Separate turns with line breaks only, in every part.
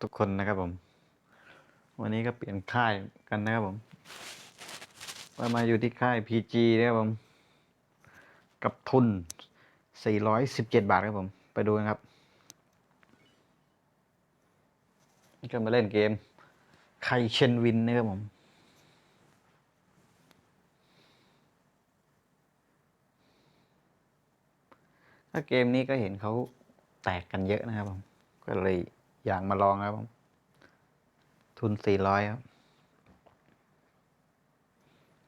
ทุกคนนะครับผม วันนี้ก็เปลี่ยนค่ายกันนะครับผมมามาอยู่ที่ค่าย PG นะครับผม กับทุน 417 บาทครับผม ไปดูกันครับก็มาเล่นเกมไคเชนวินนะครับผมถ้าเกมนี้ก็เห็นเขาแตกกันเยอะนะครับผม ก็เลย อย่ากมาลองครับผมทุน400ครับ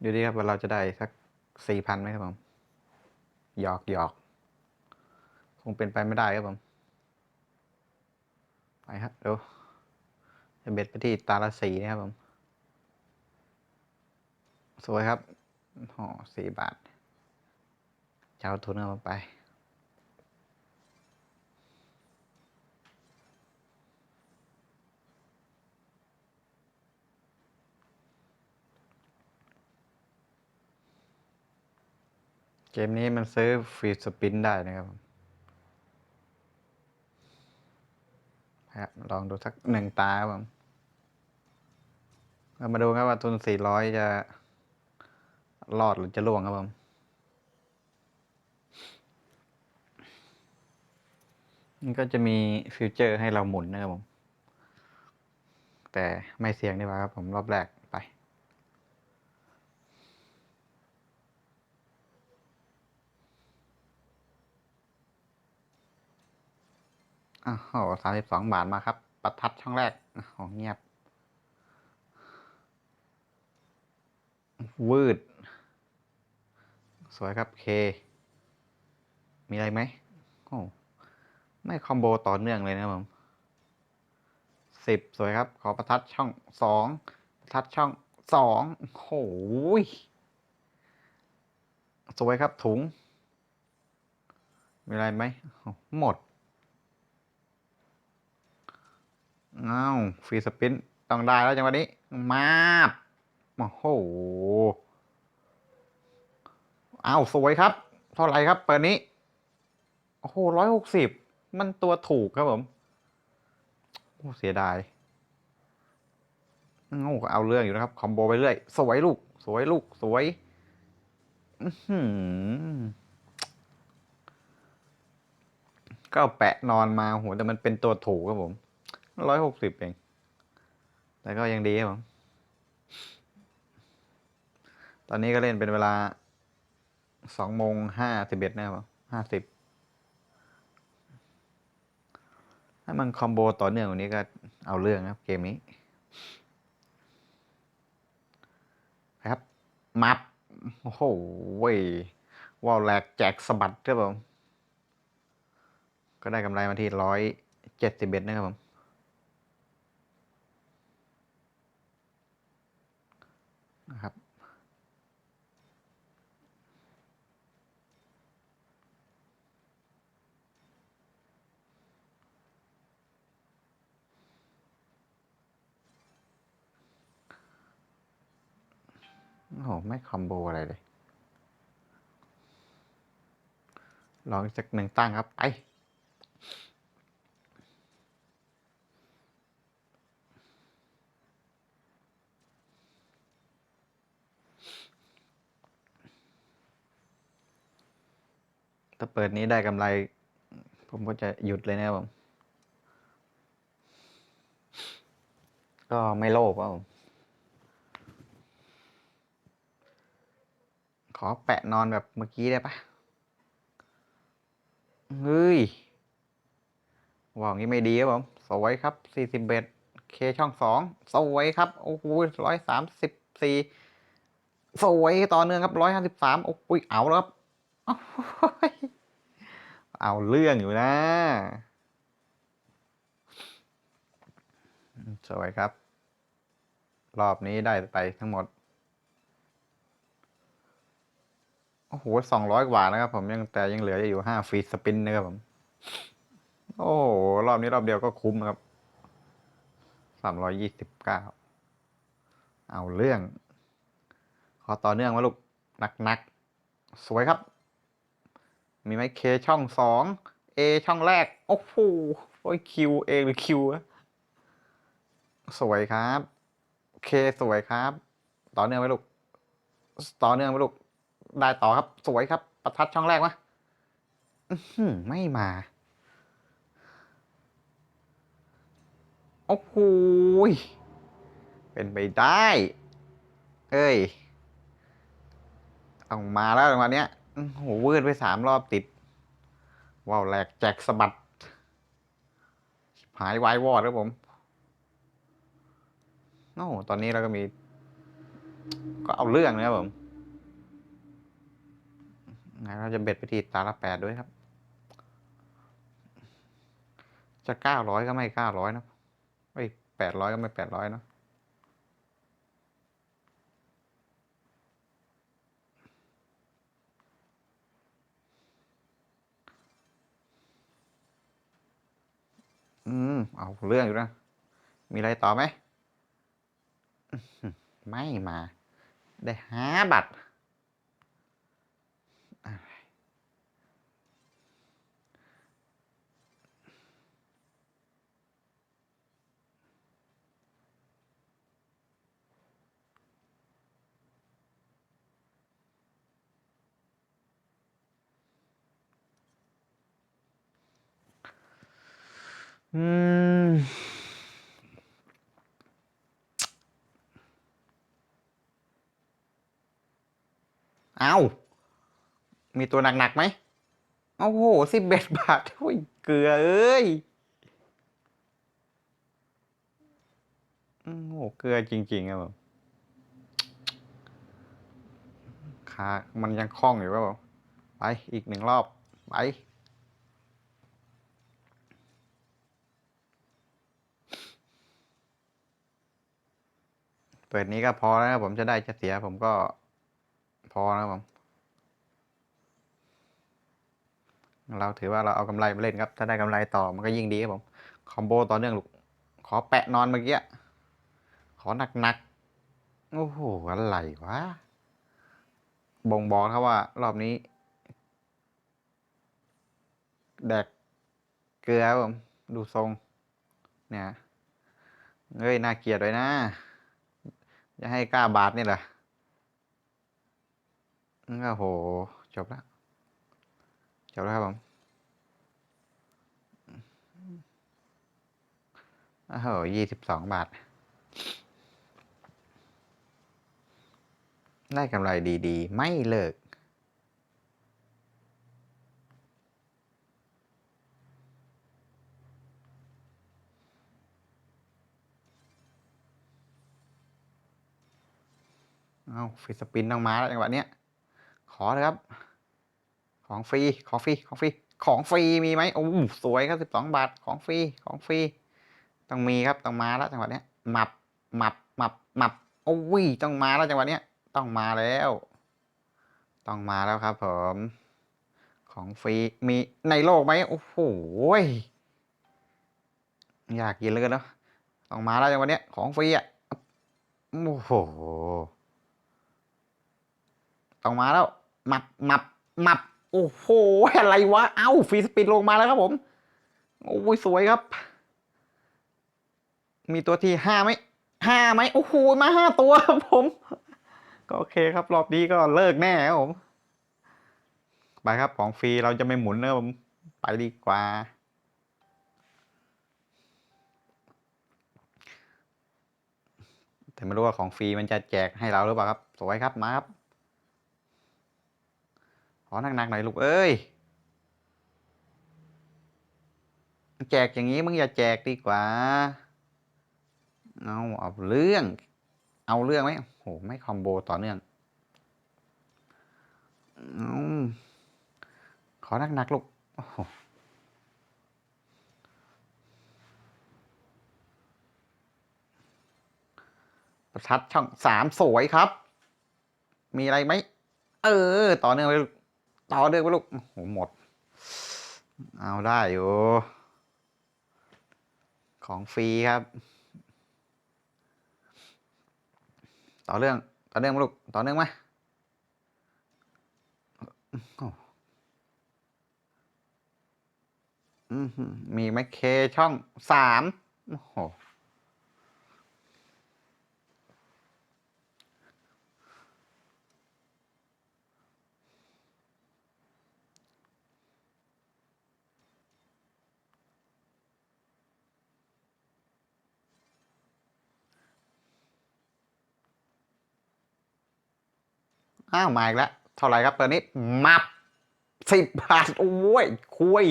อยู่ดีครับว่าเราจะได้สัก4,000ไหมครับผม หยอกหยอก คงเป็นไปไม่ได้ครับผม ไปครับเดี๋ยวจะเบ็ดไปที่ตาละสีนะครับผม สวยครับห่อสี่บาทเจ้าทุนเอาไป เกมนี้มันซื้อฟรีสปินได้นะครับผมครับลองดูสักหนึ่งตาครับผมเรามาดูครับว่าทุนสี่ร้อยจะรอดหรือจะล่วงครับผมมันก็จะมีฟิวเจอร์ให้เราหมุนนะครับผม แต่ไม่เสี่ยงดีกว่าครับผมรอบแรกไป อ้าวสามสิบสองบาทมาครับ ประทัดช่องแรกโอ้เงียบ วืด สวยครับเค มีอะไรไหมโอ้ไม่คอมโบต่อเนื่องเลยนะผมสิบสวยครับ ขอประทัดช่องสองประทัดช่องสองโอ้ยสวยครับถุง มีอะไรไหม หมด อ้าวฟรีสปินต้องได้แล้วจังหวะนี้ มาบโอ้โหอ้าวสวยครับ เท่าไหร่ครับ เปิดนี้ โอ้โหร้อยหกสิบมันตัวถูกครับผมโอ้เสียดายเอ้ก็เอาเรื่องอยู่นะครับ คอมโบไปเรื่อยสวยลูก สวยลูก สวยอื้อก็แปะนอนมาโหแต่มันเป็นตัวถูกครับผม ร้อยหกสิบเอง แต่ก็ยังดีครับผม ตอนนี้ก็เล่นเป็นเวลาสองโมงห้าสิบเอ็ดนะครับห้าสิบ ถ้ามันคอมโบต่อเนื่องกว่านี้ก็เอาเรื่องครับเกมนี้ ครับ มับ โอ้โหเว้ยว่าวแหลกแจกสะบัดครับผม ก็ได้กำไรมาที่ร้อยเจ็ดสิบเอ็ดนะครับผม นะครับ โอ้โห ไม่คอมโบอะไรเลย ลองอีกสักหนึ่งตั้งครับ ไป ถ้าเปิดนี้ได้กำไร ผมก็จะหยุดเลยนะครับผม ก็ไม่โลภครับผมขอแปะนอนแบบเมื่อกี้ได้ปะเฮ้ยว่างี้ไม่ดีครับผมสวยครับสี่สิบเอ็ดเคช่องสองสวยครับ โอ้โหร้อยสามสิบสี่สวยต่อเนื่องครับร้อยห้าสิบสามโอ้ยเอาแล้วครับ เอาเรื่องอยู่นะ สวยครับ รอบนี้ได้ไปทั้งหมด โอ้โหสองร้อยกว่านะครับผมยังแต่ยังเหลืออยู่ห้าฟีสปินนะครับผม โอ้โห รอบนี้รอบเดียวก็คุ้มนะครับสามร้อยยี่สิบเก้าเอาเรื่อง ขอต่อเนื่องมาลูกหนักๆ สวยครับ มีไหมเคช่องสองเอช่องแรก โอ้โหโอ้ยคิวเอหรือคิวสวยครับเคสวยครับ ต่อเนื่องไหมลูก ต่อเนื่องไหมลูก ได้ต่อครับ สวยครับ ประทัดช่องแรกมะอื้อหือไม่มา โอ้โหเป็นไปได้ เอ้ยต้องมาแล้วจังหวะเนี้ย โอ้โหเวืดไปสามรอบติด ว้าวแหลกแจกสะบัด หายวายวอดครับผมโอ้โหตอนนี้เราก็มี ก็เอาเรื่องนะครับผมงั้นเราจะเบ็ดไปที่ตาละแปดด้วยครับ จะเก้าร้อยก็ไม่เก้าร้อยนะไม่แปดร้อยก็ไม่แปดร้อยเนอะอืม เอาเรื่องอยู่นะ มีอะไรต่อไหม ไม่มา ได้หาบัตร อืมเอามีตัวหนักๆไหมโอ้โหสิบเอ็ดบาทโอ้ยเกลือเอ้ยโอ้โหเกลือจริงๆครับผมขามันยังคล่องอยู่ครับผมไปอีกหนึ่งรอบ ไป ปิดนี้ก็พอแล้วผมจะได้จะเสียผมก็พอนะครับผม เราถือว่าเราเอากำไรมาเล่นครับ ถ้าได้กำไรต่อมันก็ยิ่งดีครับผม คอมโบต่อเนื่องลูก ขอแปะนอนเมื่อกี้ ขอหนักๆ โอ้โห อะไรวะ บ่งบอกครับว่า รอบนี้ แดกเกลือผม ดูทรง เนี่ยเฮ้ย น่าเกลียดเลยนะ จะให้กล้าบาทนี่เหรอโอ้โห จบแล้ว จบแล้วครับผมโอ้โหยี่สิบสองบาท ได้กำไรดี ๆ ไม่เลิก เอาฟิสปินต้องมาแล้วจังหวะเนี้ยขอเลยครับ ของฟรีของฟรีของฟรีของฟรีมีไหมโอ้สวยครับสิบสองบาทของฟรีของฟรีต้องมีครับต้องมาแล้วจังหวะเนี้ยหมับหมับหมับหมับโอ้ยต้องมาแล้วจังหวะเนี้ยต้องมาแล้ว ต้องมาแล้วครับผมของฟรีมีในโลกไหมโอ้โหอยากกินเลยเนาะต้องมาแล้วจังหวะเนี้ยของฟรีอะโอ้โห ต้องมาแล้วหมับหมับหมับโอ้โหอะไรวะเอ้าฟรีสปินลงมาแล้วครับผมโอ้ยสวยครับ มีตัวที่ห้าไหมห้าไหมโอ้โหมาห้าตัวครับผม ก็โอเคครับ รอบนี้ก็เลิกแน่ครับผมไปครับของฟรีเราจะไม่หมุนนะครับผมไปดีกว่า แต่ไม่รู้ว่าของฟรีมันจะแจกให้เราหรือเปล่าครับ สวยครับมาครับ หนักๆหน่อยลูกเอ้ยแจกอย่างนี้มึงอย่าแจกดีกว่า เอาเอาเรื่อง เอาเรื่องไหมโอ้โหไม่คอมโบต่อเนื่องเอาขอหนักๆลูกประทัดช่องสามสวยครับ มีอะไรไหม เออ ต่อเนื่องไปลูก ต่อเนื่องไปลูกโอ้โหหมด เอาได้อยู่ ของฟรีครับ ต่อเรื่อง ต่อเนื่องมาลูก ต่อเนื่องมาโอ้อือหือมีไหมเคช่องสามโอ้โห อ้าวมาอีกแล้วเท่าไหร่ครับตอนนี้มับสิบบาท โอ้ย คุย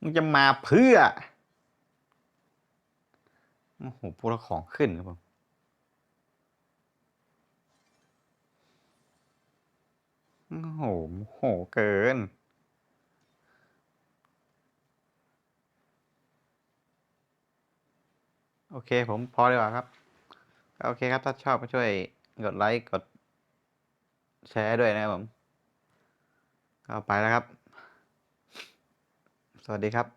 มึงจะมาเพื่อ โอ้โหพวกของขึ้นครับผมโอ้โหโหเกิน โอเค ผมพอดีกว่าครับโอเคครับ ถ้าชอบก็ช่วยกดไลค์กดแชร์ด้วยนะครับผมก็ไปแล้วครับ สวัสดีครับ